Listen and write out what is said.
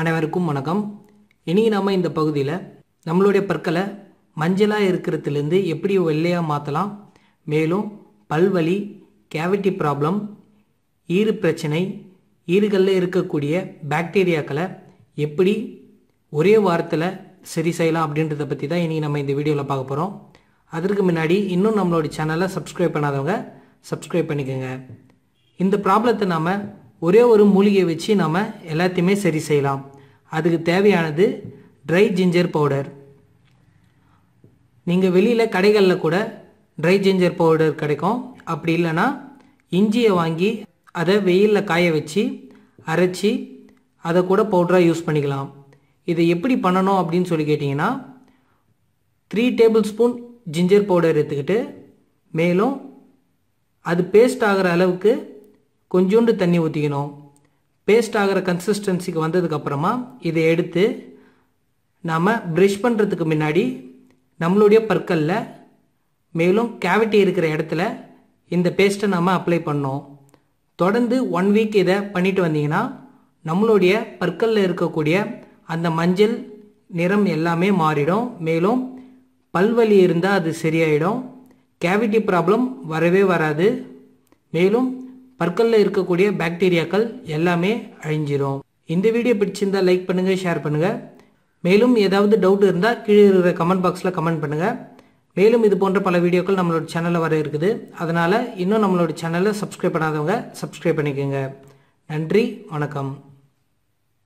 அனைவருக்கும் வணக்கம். இனி நம்ம இந்த பகுதியில் நம்மளுடைய பற்களை மஞ்சளாக இருக்கிறதுலேருந்து எப்படி வெள்ளையாக மாற்றலாம் மேலும் பல்வலி கேவிட்டி ப்ராப்ளம் ஈறு பிரச்சனை ஈறுகளில் இருக்கக்கூடிய பாக்டீரியாக்களை எப்படி ஒரே வாரத்தில் சரி செய்யலாம் அப்படின்றத பற்றி தான் இனி நம்ம இந்த வீடியோவில் பார்க்க போகிறோம் அதற்கு முன்னாடி இன்னும் நம்மளோட சேனலை சப்ஸ்கிரைப் பண்ணாதவங்க சப்ஸ்கிரைப் பண்ணிக்கோங்க. இந்த ப்ராப்ளத்தை நாம் ஒரே ஒரு மூலிகையை வச்சு நம்ம எல்லாத்தையுமே சரி செய்யலாம். அதுக்கு தேவையானது ட்ரை ஜிஞ்சர் பவுடர் நீங்கள் வெளியில் கடைகளில் கூட ட்ரை ஜிஞ்சர் பவுடர் கிடைக்கும். அப்படி இல்லைன்னா இஞ்சியை வாங்கி அதை வெயிலில் காய வச்சு அரைச்சி அதை கூட பவுடராக யூஸ் பண்ணிக்கலாம். இதை எப்படி பண்ணணும் அப்படின்னு சொல்லி கேட்டிங்கன்னா three table spoon ginger powder எடுத்துக்கிட்டு மேலும் அது பேஸ்ட் ஆகிற அளவுக்கு கொஞ்சோண்டு தண்ணி ஊற்றிக்கணும் பேஸ்ட் ஆகிற கன்சிஸ்டன்சிக்கு வந்ததுக்கப்புறமா இதை எடுத்து நாம் ப்ரஷ் பண்ணுறதுக்கு முன்னாடி நம்மளுடைய பற்களில் மேலும் கேவிட்டி இருக்கிற இடத்துல இந்த பேஸ்ட்டை நாம் அப்ளை பண்ணோம் தொடர்ந்து ஒன் வீக் இதை பண்ணிட்டு வந்தீங்கன்னா நம்மளுடைய பற்களில் இருக்கக்கூடிய அந்த மஞ்சள் நிறம் எல்லாமே மாறிடும். மேலும் பல்வலி இருந்தால் அது சரியாயிடும். கேவிட்டி ப்ராப்ளம் வரவே வராது. மேலும் பற்களில் இருக்கக்கூடிய பாக்டீரியாக்கள் எல்லாமே அழிஞ்சிரும். இந்த வீடியோ பிடிச்சிருந்தால் லைக் பண்ணுங்கள் ஷேர் பண்ணுங்கள் மேலும் ஏதாவது டவுட் இருந்தால் கீழே இருக்கிற கமெண்ட் பாக்ஸில் கமெண்ட் பண்ணுங்கள் மேலும் இது போன்ற பல வீடியோக்கள் நம்மளோட சேனலில் வர இருக்குது. அதனால் இன்னும் நம்மளோட சேனலை சப்ஸ்கிரைப் பண்ணாதவங்க சப்ஸ்கிரைப் பண்ணிக்கோங்க. நன்றி வணக்கம்.